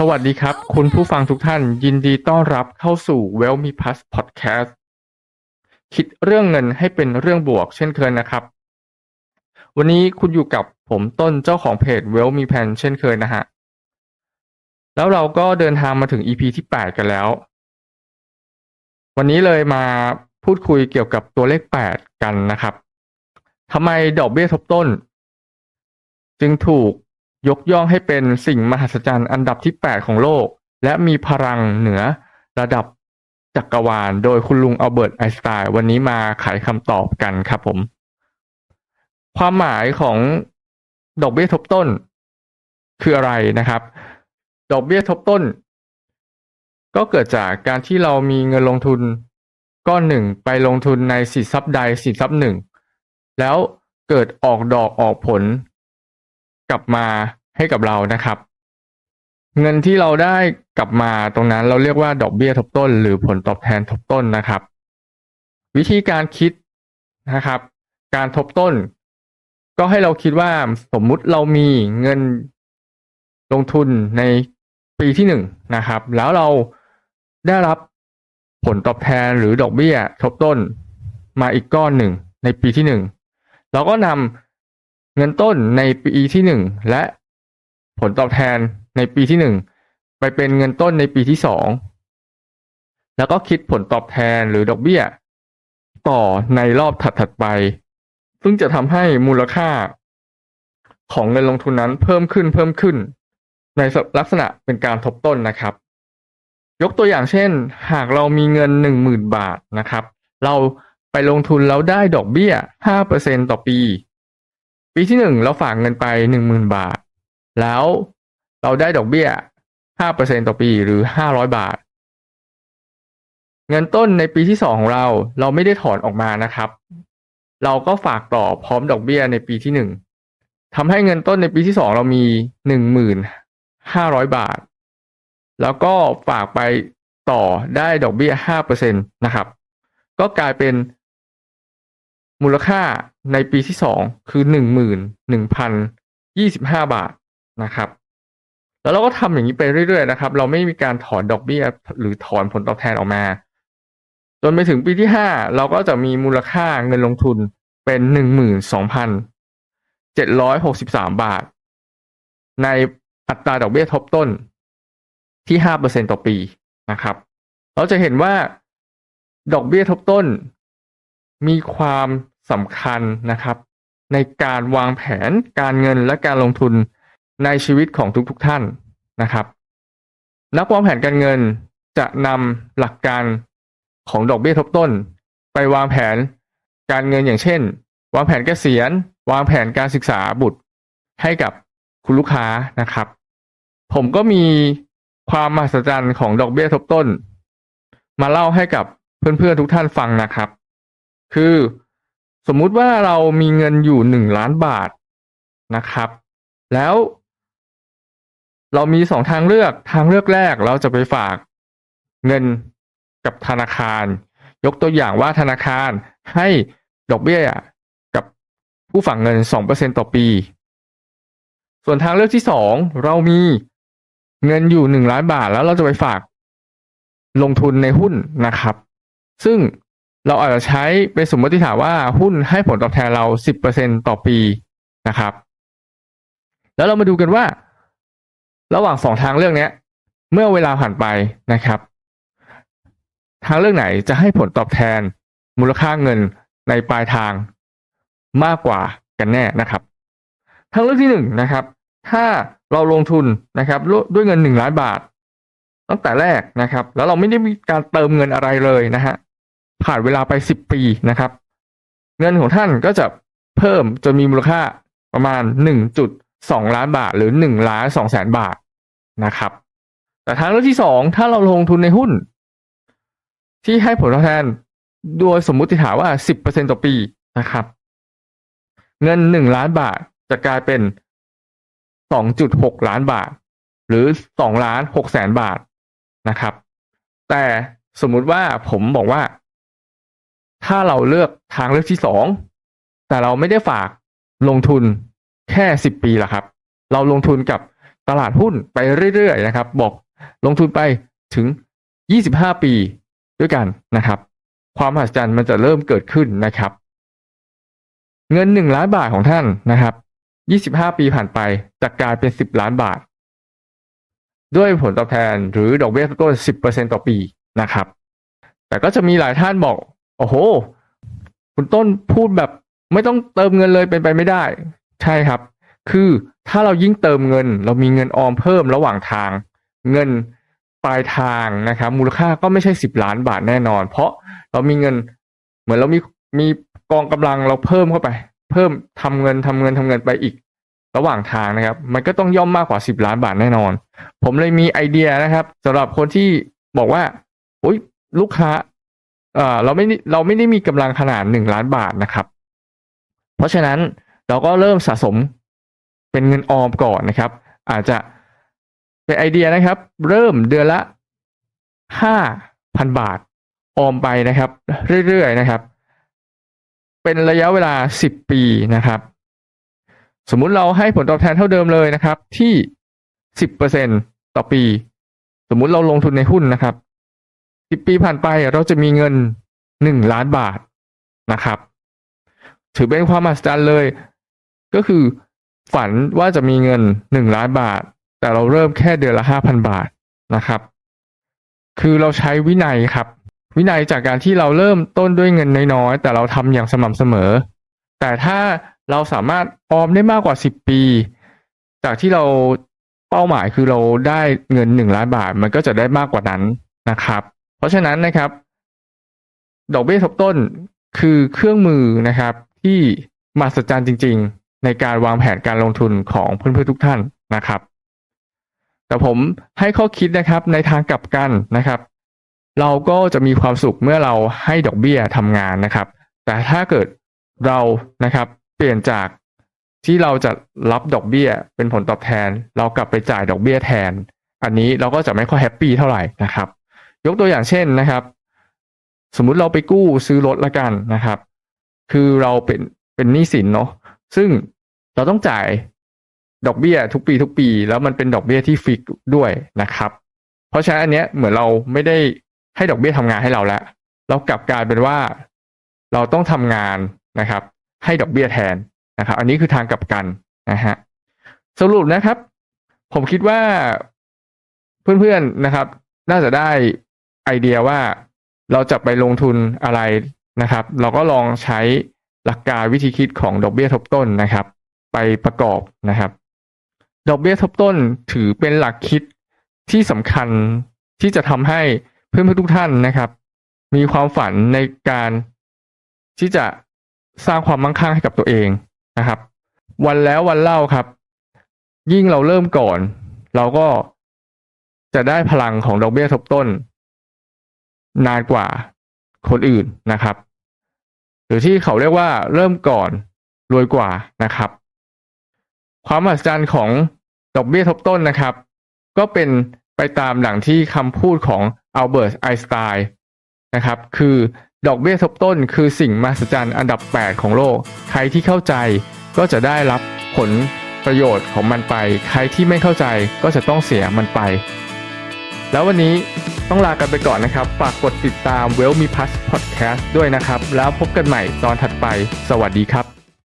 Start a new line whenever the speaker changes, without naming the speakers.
สวัสดีครับ คุณผู้ฟังทุกท่าน ยินดีต้อนรับเข้าสู่ w e l l Me Plus Podcast คิดเรื่องเงินให้เป็นเรื่องบวกเช่นเคยนะครับ วันนี้คุณอยู่กับผมต้นเจ้าของเพจ w e l l Me Plan เช่นเคยนะฮะ แล้วเราก็เดินทางมาถึง EP ที่ 8 กันแล้ว วันนี้เลยมาพูดคุยเกี่ยวกับตัวเลข 8 กันนะครับทำไมดอกเบี้ยทบต้น จึงถูก ยกย่องให้เป็นสิ่งมหัศจรรย์อันดับที่ 8 ของโลก และมีพลังเหนือระดับจักรวาล โดยคุณลุงอัลเบิร์ตไอน์สไตน์วันนี้มาไขคำตอบกันครับผม ความหมายของดอกเบี้ยทบต้น คืออะไรนะครับ ดอกเบี้ยทบต้น ก็เกิดจากการที่เรามีเงินลงทุนก้อนหนึ่งไปลงทุนในสินทรัพย์ใดสินทรัพย์หนึ่ง แล้วเกิดออกดอกออกผล กลับมาให้กับเรานะครับ เงินที่เราได้กลับมาตรงนั้นเราเรียกว่าดอกเบี้ยทบต้น หรือผลตอบแทนทบต้นนะครับ วิธีการคิดนะครับ การทบต้น ก็ให้เราคิดว่าสมมุติเรามีเงินลงทุนในปีที่หนึ่งนะครับ แล้วเราได้รับผลตอบแทนหรือดอกเบี้ยทบต้นมาอีกก้อนหนึ่งในปีที่หนึ่งเราก็นำ เงินต้นในปีที่หนึ่งและผลตอบแทนในปีที่หนึ่งไปเป็นเงินต้นในปีที่สองแล้วก็คิดผลตอบแทนหรือดอกเบี้ย ต่อในรอบถัดๆไป ซึ่งจะทำให้มูลค่า ของเงินลงทุนนั้นเพิ่มขึ้นเพิ่มขึ้น ในลักษณะเป็นการทบต้นนะครับ ยกตัวอย่างเช่น หากเรามีเงินหนึ่งหมื่นบาทนะครับ เราไปลงทุนแล้วได้ดอกเบี้ยห้าเปอร์เซ็นต่อปี ปีที่หนึ่งเราฝากเงินไปหนึ่งหมื่นบาท แล้วเราได้ดอกเบี้ยห้าเปอร์เซ็นต่อปีหรือห้าร้อยบาท เงินต้นในปีที่สองของเราเราไม่ได้ถอนออกมานะครับ เราก็ฝากต่อพร้อมดอกเบี้ยในปีที่หนึ่งทำให้เงินต้นในปีที่สองเรามีหนึ่งหมื่นห้าร้อยบาท แล้วก็ฝากไปต่อได้ดอกเบี้ยห้าเปอร์เซ็นตนะครับ ก็กลายเป็น มูลค่าในปีที่สองคือหนึ่งหมื่นหนึ่งพันยี่สิบห้าบาทนะครับ แล้วเราก็ทำอย่างนี้ไปเรื่อยๆนะครับ เราไม่มีการถอนดอกเบี้ยหรือถอนผลตอบแทนออกมา จนไปถึงปีที่ห้าเราก็จะมีมูลค่าเงินลงทุนเป็นหนึ่งหมื่นสองพันเจ็ดร้อยหกสิบสามบาท ในอัตราดอกเบี้ยทบต้นที่ห้าเปอร์เซ็นต่อปีนะครับ เราจะเห็นว่าดอกเบี้ยทบต้น มีความสำคัญนะครับ ในการวางแผนการเงินและการลงทุนในชีวิตของทุกๆทท่านนะครับ นักวางแผนการเงินจะนำหลักการของดอกเบี้ยทบต้น ไปวางแผนการเงินอย่างเช่น วางแผนเกษียณ วางแผนการศึกษาบุตรให้กับคุณลูกค้านะครับ ผมก็มีความมหัศจรรย์ของดอกเบี้ยทบต้น มาเล่าให้กับเพื่อนๆทุกท่านฟังนะครับ คือสมมุติว่าเรามีเงินอยู่หนึ่งล้านบาทนะครับ แล้ว เรามีสองทางเลือกทางเลือกแรกเราจะไปฝากเงินกับธนาคาร ยกตัวอย่างว่าธนาคารให้ดอกเบี้ยกับผู้ฝากเงินสองเปอร์เซ็นต่อปี ส่วนทางเลือกที่สองเรามีเงินอยู่หนึ่งล้านบาทแล้วเราจะไปฝากลงทุนในหุ้นนะครับ ซึ่ง เราอาจจะใช้เป็นสมมติฐานว่าหุ้นให้ผลตอบแทนเราสิบเปอร์เซ็นต่อปีนะครับ แล้วเรามาดูกันว่า ระหว่างสองทางเลือกนี้เมื่อเวลาผ่านไปนะครับ ทางเลือกไหนจะให้ผลตอบแทนมูลค่าเงินในปลายทางมากกว่ากันแน่นะครับ ทางเลือกที่หนึ่งนะครับ ถ้าเราลงทุนนะครับด้วยเงินหนึ่งล้านบาท ตั้งแต่แรกนะครับ แล้วเราไม่ได้มีการเติมเงินอะไรเลยนะฮะ ผ่านเวลาไปสิบปีนะครับ เงินของท่านก็จะเพิ่มจนมีมูลค่าประมาณหนึ่งจุดสองล้านบาทหรือหนึ่งล้านสองแสนบาทนะครับ แต่ทางเลือกที่สองถ้าเราลงทุนในหุ้น ที่ให้ผลตอบแทนโดยสมมุติฐานว่าสิบเปอร์เซ็นต่อปีนะครับ เงินหนึ่งล้านบาทจะกลายเป็นสองจุดหกล้านบาท หรือสองล้านหกแสนบาทนะครับ แต่สมมุติว่าผมบอกว่า ถ้าเราเลือกทางเลือกที่สองแต่เราไม่ได้ฝากลงทุนแค่สิบปีละครับ เราลงทุนกับตลาดหุ้นไปเรื่อยๆนะครับ บอกลงทุนไปถึง 25 ปีด้วยกันนะครับ ความมหัศจรรย์มันจะเริ่มเกิดขึ้นนะครับ เงินหนึ่งล้านบาทของท่านนะครับ 25 ปีผ่านไปจะกลายเป็น 10 ล้านบาท ด้วยผลตอบแทนหรือดอกเบี้ยต้น 10%ต่อปีนะครับ แต่ก็จะมีหลายท่านบอก โอ้โห คุณต้นพูดแบบไม่ต้องเติมเงินเลยเป็นไปไม่ได้ ใช่ครับ คือถ้าเรายิ่งเติมเงิน เรามีเงินออมเพิ่มระหว่างทาง เงินปลายทางนะครับมูลค่าก็ไม่ใช่สิบล้านบาทแน่นอน เพราะเรามีเงินเหมือนเรามีมีกองกำลังเราเพิ่มเข้าไป เพิ่มทำเงินทำเงินทำเงินไปอีก ระหว่างทางนะครับ มันก็ต้องย่อมมากกว่าสิบล้านบาทแน่นอน ผมเลยมีไอเดียนะครับสำหรับคนที่บอกว่าโอ้ยลูกค้า เอ่อเราไม่เราไม่ได้มีกำลังขนาดหนึ่งล้านบาทนะครับ เพราะฉะนั้นเราก็เริ่มสะสมเป็นเงินออมก่อนนะครับ อาจจะเป็นไอเดียนะครับ เริ่มเดือนละห้าพันบาทออมไปนะครับ เรื่อยๆนะครับ เป็นระยะเวลาสิบปีนะครับ สมมุติเราให้ผลตอบแทนเท่าเดิมเลยนะครับ ที่สิบเปอร์เซ็นต่อปี สมมุติเราลงทุนในหุ้นนะครับ สิบปีผ่านไปเราจะมีเงินหนึ่งล้านบาทนะครับ ถือเป็นความมหัศจรรย์เลย ก็คือฝันว่าจะมีเงินหนึ่งล้านบาท แต่เราเริ่มแค่เดือนละห้าพันบาทนะครับ คือเราใช้วินัยครับ วินัยจากการที่เราเริ่มต้นด้วยเงินน้อยๆแต่เราทำอย่างสม่ำเสมอ แต่ถ้าเราสามารถออมได้มากกว่าสิบปี จากที่เราเป้าหมายคือเราได้เงินหนึ่งล้านบาท มันก็จะได้มากกว่านั้นนะครับ เพราะฉะนั้นนะครับ ดอกเบี้ยทบต้นคือเครื่องมือนะครับ ที่มหัศจรรย์จริง ๆ ในการวางแผนการลงทุนของเพื่อนๆทุกท่านนะครับ แต่ผมให้ข้อคิดนะครับในทางกลับกันนะครับ เราก็จะมีความสุขเมื่อเราให้ดอกเบี้ยทำงานนะครับ แต่ถ้าเกิดเรานะครับ เปลี่ยนจากที่เราจะรับดอกเบี้ยเป็นผลตอบแทน เรากลับไปจ่ายดอกเบี้ยแทน อันนี้เราก็จะไม่ค่อยแฮปปี้เท่าไหร่นะครับ ยกตัวอย่างเช่นนะครับ สมมุติเราไปกู้ซื้อรถละกันนะครับ คือเราเป็นเป็นหนี้สินเนาะซึ่งเราต้องจ่ายดอกเบี้ยทุกปีทุกปี แล้วมันเป็นดอกเบี้ยที่ฟิกด้วยนะครับ เพราะฉะนั้นอันเนี้ยเหมือนเราไม่ได้ให้ดอกเบี้ยทำงานให้เราแล้วเรากลับกลายเป็นว่า เราต้องทำงานนะครับ ให้ดอกเบี้ยแทนนะครับ อันนี้คือทางกลับกันนะฮะสรุปนะครับ ผมคิดว่าเพื่อนๆนะครับ น่าจะได้ ไอเดียว่าเราจะไปลงทุนอะไรนะครับ เราก็ลองใช้หลักการวิธีคิดของดอกเบี้ยทบต้นนะครับ ไปประกอบนะครับ ดอกเบี้ยทบต้นถือเป็นหลักคิดที่สำคัญที่จะทำให้เพื่อนๆทุกท่านนะครับ มีความฝันในการที่จะสร้างความมั่งคั่งให้กับตัวเองนะครับ วันแล้ววันเล่าครับ ยิ่งเราเริ่มก่อน เราก็จะได้พลังของดอกเบี้ยทบต้น นานกว่าคนอื่นนะครับ หรือที่เขาเรียกว่าเริ่มก่อนรวยกว่านะครับ ความมหัศจรรย์ของดอกเบี้ยทบต้นนะครับ ก็เป็นไปตามหลังที่คำพูดของอัลเบิร์ตไอน์สไตน์นะครับ คือดอกเบี้ยทบต้นคือสิ่งมหัศจรรย์อันดับ 8 ของโลก ใครที่เข้าใจก็จะได้รับผลประโยชน์ของมันไป ใครที่ไม่เข้าใจก็จะต้องเสียมันไป แล้ววันนี้ ต้องลากันไปก่อนนะครับ ฝากกดติดตาม w e l l Me Plus Podcast ด้วยนะครับ แล้วพบกันใหม่ตอนถัดไป สวัสดีครับ